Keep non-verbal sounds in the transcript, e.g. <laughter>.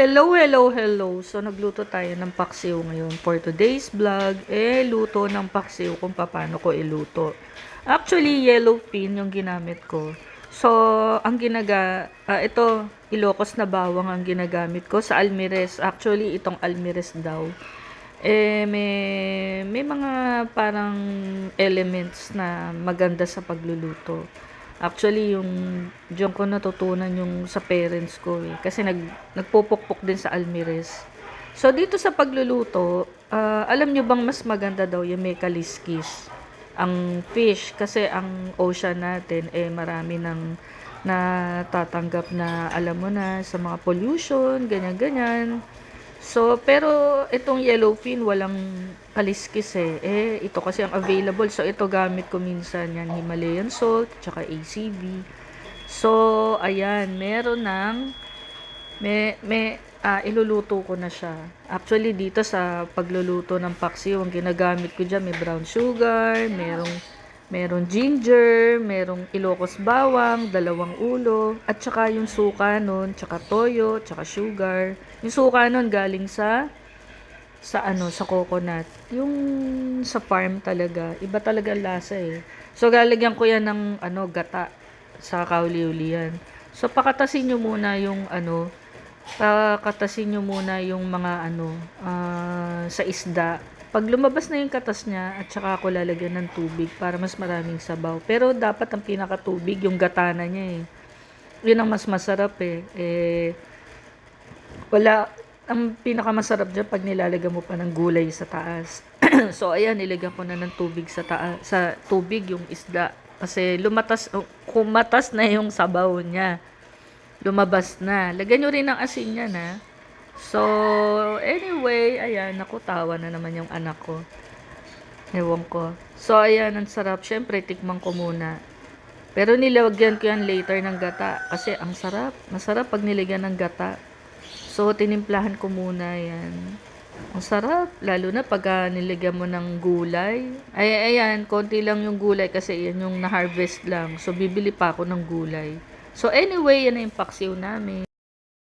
Hello, hello, hello. So, nagluto tayo ng paksiw ngayon for today's vlog. Eh, luto ng paksiw kung paano ko iluto. Actually, yellow pin yung ginamit ko. So, ang ginaga, ah, ito, Ilocos na bawang ang ginagamit ko sa Almires. Actually, itong Almires daw. Eh, may, may mga parang elements na maganda sa pagluluto. Actually, yung diyan ko natutunan yung sa parents ko eh. Kasi nag, nagpupukpok din sa Almires. So, dito sa pagluluto, ah, alam nyo bang mas maganda daw yung may kaliskis? Ang fish, kasi ang ocean natin, eh marami ng natatanggap na, alam mo na, sa mga pollution, ganyan-ganyan. So, pero itong yellowfin walang kaliskis eh. Eh, ito kasi ang available. So, ito gamit ko minsan yan, Himalayan salt, tsaka ACV. So, ayan, meron ng, may, may, ah, iluluto ko na siya. Actually, dito sa pagluluto ng paksiw, ang ginagamit ko dyan, may brown sugar, merong, merong ginger, merong ilokos bawang, dalawang ulo, at saka yung suka nun, tsaka toyo, tsaka sugar. Yung suka nun galing sa sa ano, sa coconut. Yung sa farm talaga, iba talaga lasa eh. So, galagyan ko yan ng ano, gata sa kauli-uli yan. So, pakatasin nyo muna yung ano, pakatasin nyo muna yung mga ano, ah, sa isda. Pag lumabas na yung katas niya, at saka ako lalagyan ng tubig para mas maraming sabaw. Pero dapat ang pinakatubig, yung gatana niya eh. Yun ang mas masarap eh. Eh, wala, ang pinakamasarap dyan pag nilalagyan mo pa ng gulay sa taas. <clears throat> so, ayan, nilagyan ko na ng tubig sa taas, sa tubig yung isda. Kasi lumatas, oh, kumatas na yung sabaw niya. Lumabas na. Lagyan nyo rin ng asin niya na. So, anyway, ayan, naku, tawa na naman yung anak ko. Ewan ko. So, ayan, ang sarap. Siyempre, tikman ko muna. Pero nilagyan ko yan later ng gata. Kasi ang sarap. Masarap pag nilagyan ng gata. So, tinimplahan ko muna yan. Ang sarap. Lalo na pag ah, nilagyan mo ng gulay. Ay, ayan, konti lang yung gulay kasi yan yung na-harvest lang. So, bibili pa ako ng gulay. So, anyway, yan na yung paksiw namin.